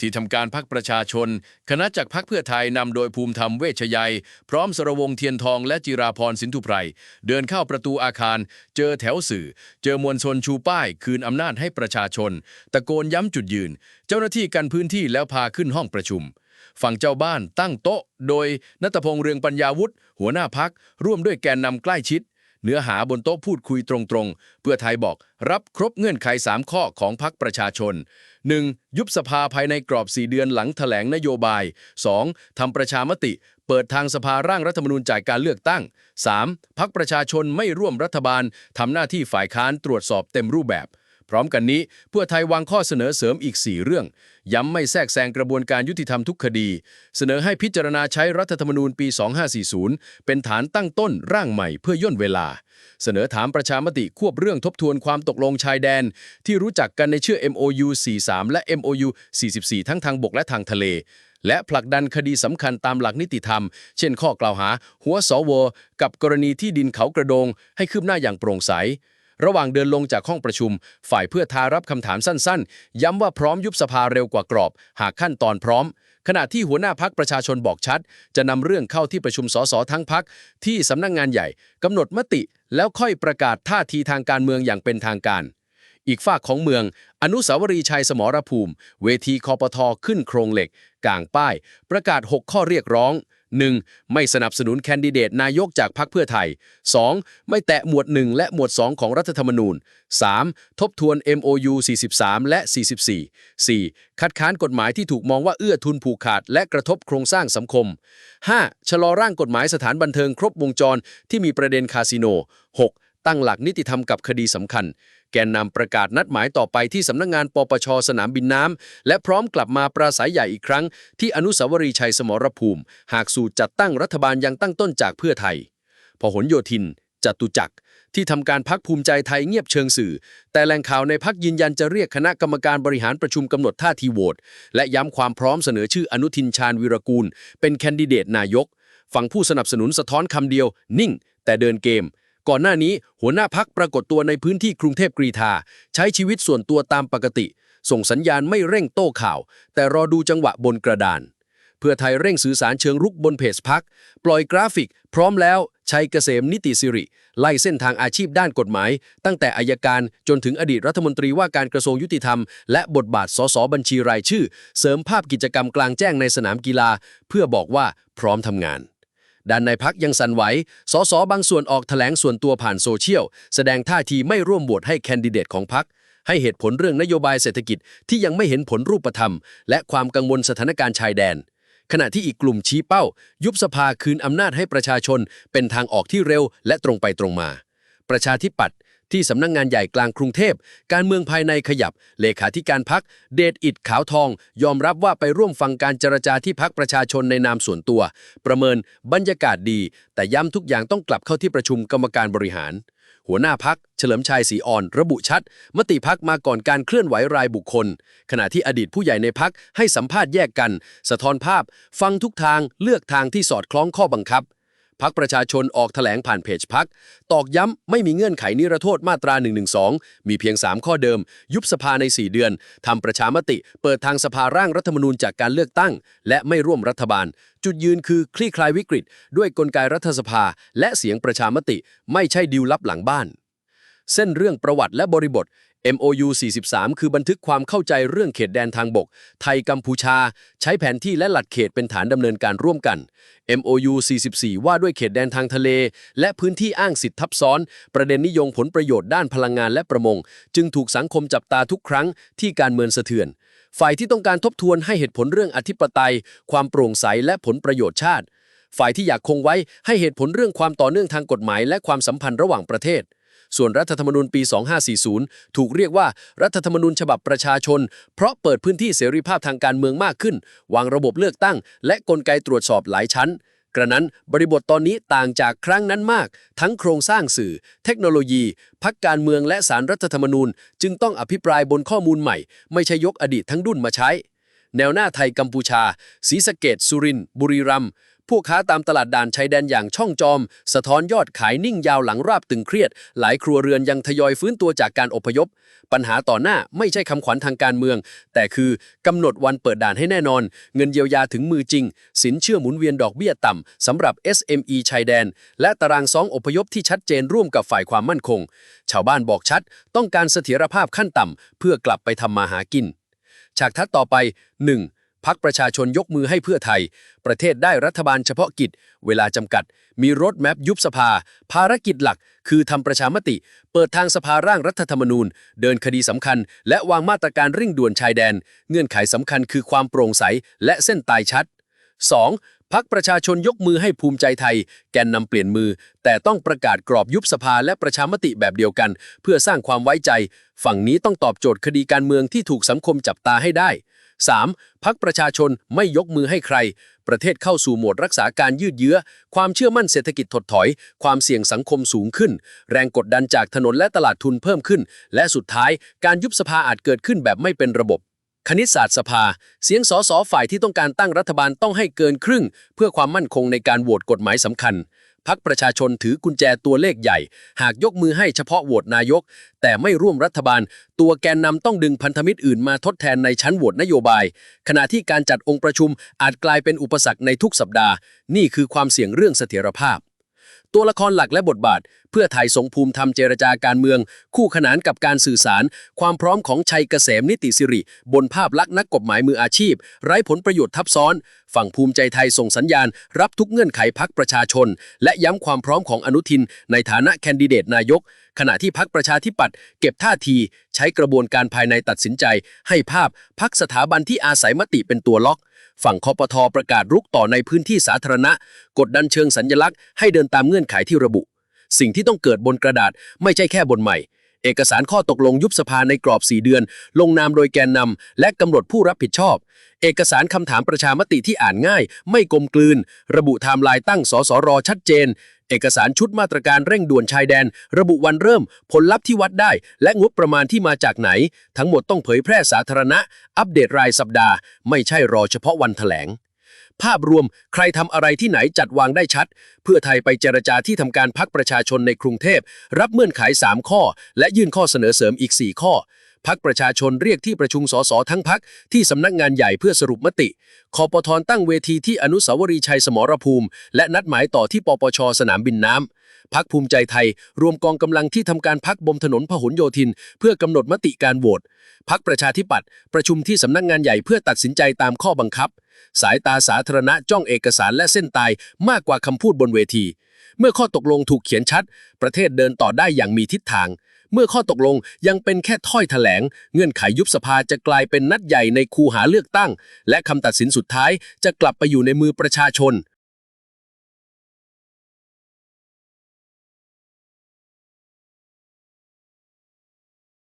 ที่ทำการพักประชาชน คณะจากพักเพื่อไทยนำโดยภูมิธรรมเวชยัย พร้อมสรวงเทียนทองและจิราพรสินธุไพรเดินเข้าประตูอาคาร เจอแถวสื่อ เจอมวลชนชูป้าย คืนอำนาจให้ประชาชน ตะโกนย้ำจุดยืน เจ้าหน้าที่กันพื้นที่แล้วพาขึ้นห้องประชุม ฝั่งเจ้าบ้านตั้งโต๊ะ โดยนัตพงษ์เรืองปัญญาวุฒิหัวหน้าพักร่วมด้วยแกนนำใกล้ชิด เนื้อหาบนโต๊ะพูดคุยตรงๆ เพื่อไทยบอกรับครบเงื่อนไข 3 ข้อของพักประชาชน 1. ยุบสภาภายในกรอบ 4 เดือนหลังแถลงนโยบาย 2. ทำประชามติ เปิดทางสภาร่างรัฐธรรมนูญจ่ายการเลือกตั้ง 3. พักประชาชนไม่ร่วมรัฐบาลทำหน้าที่ฝ่ายค้านตรวจสอบเต็มรูปแบบ พร้อมกันนี้เพื่อไทยวางข้อเสนอเสริมอีก 4 เรื่อง ย้ำไม่แทรกแซงกระบวนการยุติธรรมทุกคดี เสนอให้พิจารณาใช้รัฐธรรมนูญปี 2540 เป็นฐานตั้งต้นร่างใหม่เพื่อย่นเวลา เสนอถามประชามติควบเรื่องทบทวนความตกลงชายแดน ที่รู้จักกันในชื่อ MOU 43 และ MOU 44 ทั้งทางบกและทางทะเลและผลักดันคดีสำคัญตามหลักนิติธรรม เช่นข้อกล่าวหา หัวสว กับกรณีที่ดินเขากระโดง ให้คืบหน้าอย่างโปร่งใส ระหว่างเดินลงจากห้องประชุม ฝ่ายเพื่อทารับคำถามสั้นๆ ย้ำว่าพร้อมยุบสภาเร็วกว่ากรอบ หากขั้นตอนพร้อม ขณะที่หัวหน้าพักประชาชนบอกชัด จะนำเรื่องเข้าที่ประชุมสสทั้งพักที่สำนักงงานใหญ่กำหนดมติ แล้วค่อยประกาศท่าทีทางการเมืองอย่างเป็นทางการอีกฝากของเมือง อนุสาวรีย์ชัยสมรภูมิ เวทีคอปทอขึ้นโครงเหล็ก กลางป้าย ประกาศ 6 ข้อเรียกร้อง 1. ไม่สนับสนุนแคนดิเดตนายกจากพรรคเพื่อไทย 2. ไม่แตะหมวด 1 และหมวด 2 ของรัฐธรรมนูญ 3. ทบทวน MOU 43 และ 44 4. คัดค้านกฎหมายที่ถูกมองว่าเอื้อทุนผูกขาด และกระทบโครงสร้างสังคม 5. ชะลอร่างกฎหมายสถานบันเทิงครบวงจรที่มีประเด็นคาสิโน 6. ตั้งหลักนิติธรรมกับคดีสำคัญ แกนนำประกาศนัดหมายต่อไปที่สำนักงงานปปชสนามบินน้ำ และพร้อมกลับมาปราศัยใหญ่อีกครั้ง ที่อนุสาวรีย์ชัยสมรภูมิ หากสู่จัดตั้งรัฐบาลยังตั้งต้นจากเพื่อไทย พหลโยธินจตุจักรที่ทำการพักภูมิใจไทยเงียบเชิงสื่อ แต่แหล่งข่าวในพักยืนยันจะเรียกคณะกรรมการบริหารประชุมกำหนดท่าทีโหวตและย้ำความพร้อมเสนอชื่ออนุทินชาญวิรกูล เป็นแคนดิเดตนายก ฝั่งผู้สนับสนุนสะท้อนคำเดียว นิ่ง แต่เดินเกม ก่อนหน้านี้หัวหน้าพักปรากฏตัวในพื้นที่กรุงเทพกรีธาใช้ชีวิตส่วนตัวตามปกติ ส่งสัญญาณไม่เร่งโต้ข่าว แต่รอดูจังหวะบนกระดาน เพื่อไทยเร่งสื่อสารเชิงรุกบนเพจพัก ปล่อยกราฟิก พร้อมแล้วชัยเกษมนิติสิริ ไล่เส้นทางอาชีพด้านกฎหมาย ตั้งแต่อายการจนถึงอดีตรัฐมนตรีว่าการกระทรวงยุติธรรม และบทบาทสสบัญชีรายชื่อ เสริมภาพกิจกรรมกลางแจ้งในสนามกีฬา เพื่อบอกว่าพร้อมทำงาน ด้านในพักยังสั่นไหว สสบางส่วนออกแถลงส่วนตัวผ่านโซเชียล แสดงท่าทีไม่ร่วมโหวตให้แคนดิเดตของพัก ให้เหตุผลเรื่องนโยบายเศรษฐกิจที่ยังไม่เห็นผลรูปธรรม และความกังวลสถานการณ์ชายแดน ขณะที่อีกกลุ่มชี้เป้า ยุบสภาคืนอำนาจให้ประชาชน เป็นทางออกที่เร็วและตรงไปตรงมา ประชาธิปัตย์ ที่สำนักงงานใหญ่กลางกรุงเทพ การเมืองภายในขยับ เลขาธิการพัก เดชอิดขาวทอง ยอมรับว่าไปร่วมฟังการเจรจาที่พักประชาชนในนามส่วนตัว ประเมินบรรยากาศดี แต่ย้ำทุกอย่างต้องกลับเข้าที่ประชุมกรรมการบริหาร หัวหน้าพัก เฉลิมชัยศรีอ่อน ระบุชัด มติพักมาก่อนการเคลื่อนไหวรายบุคคล ขณะที่อดีตผู้ใหญ่ในพักให้สัมภาษณ์แยกกัน สะท้อนภาพ ฟังทุกทางเลือกทางที่สอดคล้องข้อบังคับ พักประชาชนออกแถลงผ่านเพจพัก ตอกย้ำไม่มีเงื่อนไขนิรโทษมาตรา 112 มีเพียง 3 ข้อเดิม ยุบสภาใน 4 เดือน ทำประชามติ เปิดทางสภาร่างรัฐธรรมนูญจากการเลือกตั้ง และไม่ร่วมรัฐบาล จุดยืนคือคลี่คลายวิกฤต ด้วยกลไกรัฐสภา และเสียงประชามติ ไม่ใช่ดิวลับหลังบ้าน เส้นเรื่องประวัติและบริบท MOU 43 คือบันทึกความเข้าใจเรื่องเขตแดนทางบก ไทยกัมพูชา ใช้แผนที่และหลักเขตเป็นฐานดำเนินการร่วมกัน MOU 44 ว่าด้วยเขตแดนทางทะเล และพื้นที่อ้างสิทธิทับซ้อน ประเด็นนิยมผลประโยชน์ด้านพลังงานและประมง จึงถูกสังคมจับตาทุกครั้งที่การเมืองสะเทือน ฝ่ายที่ต้องการทบทวนให้เหตุผลเรื่องอธิปไตย ความโปร่งใสและผลประโยชน์ชาติ ฝ่ายที่อยากคงไว้ให้เหตุผลเรื่องความต่อเนื่องทางกฎหมาย และความสัมพันธ์ระหว่างประเทศ ส่วนรัฐธรรมนูญปี 2540 ถูกเรียกว่ารัฐธรรมนูญฉบับประชาชน เพราะเปิดพื้นที่เสรีภาพทางการเมืองมากขึ้น วางระบบเลือกตั้ง และกลไกตรวจสอบหลายชั้น กระนั้นบริบทตอนนี้ต่างจากครั้งนั้นมาก ทั้งโครงสร้างสื่อ เทคโนโลยี พักการเมืองและสารรัฐธรรมนูญ จึงต้องอภิปรายบนข้อมูลใหม่ ไม่ใช่ยกอดีตทั้งดุนมาใช้แนวหน้าไทยกัมพูชาศรีสะเกดสุรินทร์บุรีรัมย์ พวกค้าตามตลาดด่านชายแดนอย่างช่องจอม สะท้อนยอดขายนิ่งยาวหลังราบตึงเครียด หลายครัวเรือนยังทยอยฟื้นตัวจากการอพยพ ปัญหาต่อหน้าไม่ใช่คำขวัญทางการเมือง แต่คือกำหนดวันเปิดด่านให้แน่นอน เงินเยียวยาถึงมือจริง สินเชื่อหมุนเวียนดอกเบี้ยต่ำสำหรับ SME ชายแดน และตารางซองอพยพที่ชัดเจนร่วมกับฝ่ายความมั่นคง ชาวบ้านบอกชัด ต้องการเสถียรภาพขั้นต่ำเพื่อกลับไปทำมาหากินฉากทัดต่อไป 1. พักประชาชนยกมือให้เพื่อไทย ประเทศได้รัฐบาลเฉพาะกิจ เวลาจำกัด มีรถแมพยุบสภา ภารกิจหลัก คือทำประชามติ เปิดทางสภาร่างรัฐธรรมนูญ เดินคดีสำคัญ และวางมาตรการเร่งด่วนชายแดน เงื่อนไขสำคัญคือความโปร่งใส และเส้นตายชัด 2. พักประชาชนยกมือให้ภูมิใจไทย แกนนำเปลี่ยนมือ แต่ต้องประกาศกรอบยุบสภาและประชามติแบบเดียวกัน เพื่อสร้างความไว้ใจ ฝั่งนี้ต้องตอบโจทย์คดีการเมืองที่ถูกสังคมจับตาให้ได้ 3. พักประชาชนไม่ยกมือให้ใคร ประเทศเข้าสู่โหมดรักษาการยืดเยื้อ ความเชื่อมั่นเศรษฐกิจถดถอย ความเสี่ยงสังคมสูงขึ้น แรงกดดันจากถนนและตลาดทุนเพิ่มขึ้น และสุดท้ายการยุบสภาอาจเกิดขึ้นแบบไม่เป็นระบบคณิตศาสตร์สภา เสียงสสฝ่ายที่ต้องการตั้งรัฐบาลต้องให้เกินครึ่ง เพื่อความมั่นคงในการโหวตกฎหมายสำคัญ พักประชาชนถือกุญแจตัวเลขใหญ่ หากยกมือให้เฉพาะโหวตนายก แต่ไม่ร่วมรัฐบาล ตัวแกนนำต้องดึงพันธมิตรอื่นมาทดแทนในชั้นโหวตนโยบาย ขณะที่การจัดองค์ประชุมอาจกลายเป็นอุปสรรคในทุกสัปดาห์ นี่คือความเสี่ยงเรื่องเสถียรภาพ ตัวละครหลักและบทบาท เพื่อไทยทรงภูมิธรรมเจรจาการเมือง คู่ขนานกับการสื่อสาร ความพร้อมของชัยเกษมนิติสิริ บนภาพลักษณ์นักกฎหมายมืออาชีพ ไร้ผลประโยชน์ทับซ้อน ฝั่งภูมิใจไทยส่งสัญญาณ รับทุกเงื่อนไขพักประชาชน และย้ำความพร้อมของอนุทิน ในฐานะแคนดิเดตนายก ขณะที่พักประชาธิปัตย์เก็บท่าที ใช้กระบวนการภายในตัดสินใจ ให้ภาพพักสถาบันที่อาศัยมติเป็นตัวล็อก ฝั่งคอปทอประกาศรุกต่อในพื้นที่สาธารณะ กดดันเชิงสัญญลักษณ์ให้เดินตามเงื่อนไขที่ระบุ สิ่งที่ต้องเกิดบนกระดาษไม่ใช่แค่บนใหม่ เอกสารข้อตกลงยุบสภาในกรอบ 4 เดือน ลงนามโดยแกนนำและกำหนดผู้รับผิดชอบ เอกสารคำถามประชามติที่อ่านง่าย ไม่กลมกลืน ระบุไทม์ไลน์ตั้งสสรชัดเจน เอกสารชุดมาตรการเร่งด่วนชายแดน ระบุวันเริ่ม ผลลัพธ์ที่วัดได้ และงบประมาณที่มาจากไหน ทั้งหมดต้องเผยแพร่สาธารณะ อัปเดตรายสัปดาห์ ไม่ใช่รอเฉพาะวันแถลง ภาพรวมใครทำอะไรที่ไหนจัดวางได้ชัด เพื่อไทยไปเจรจาที่ทำการพักประชาชนในกรุงเทพ รับเงื่อนไข 3 ข้อ และยื่นข้อเสนอเสริมอีก 4 ข้อ พักประชาชนเรียกที่ประชุมสสทั้งพักที่สำนักงานใหญ่เพื่อสรุปมติคอปทตั้งเวทีที่อนุสาวรีย์ชัยสมรภูมิ และนัดหมายต่อที่ปปชสนามบินน้ำพักภูมิใจไทย รวมกองกำลังที่ทำการพักบนถนนพหลโยธิน เพื่อกำหนดมติการโหวตพักประชาธิปัตย์ประชุมที่สำนักงานใหญ่เพื่อตัดสินใจตามข้อบังคับ สายตาสาธารณะจ้องเอกสารและเส้นตายมากกว่าคำพูดบนเวที เมื่อข้อตกลงถูกเขียนชัด ประเทศเดินต่อได้อย่างมีทิศทาง เมื่อข้อตกลงยังเป็นแค่ถ้อยแถลง เงื่อนไขยุบสภาจะกลายเป็นนัดใหญ่ในคูหาเลือกตั้ง และคำตัดสินสุดท้ายจะกลับไปอยู่ในมือประชาชน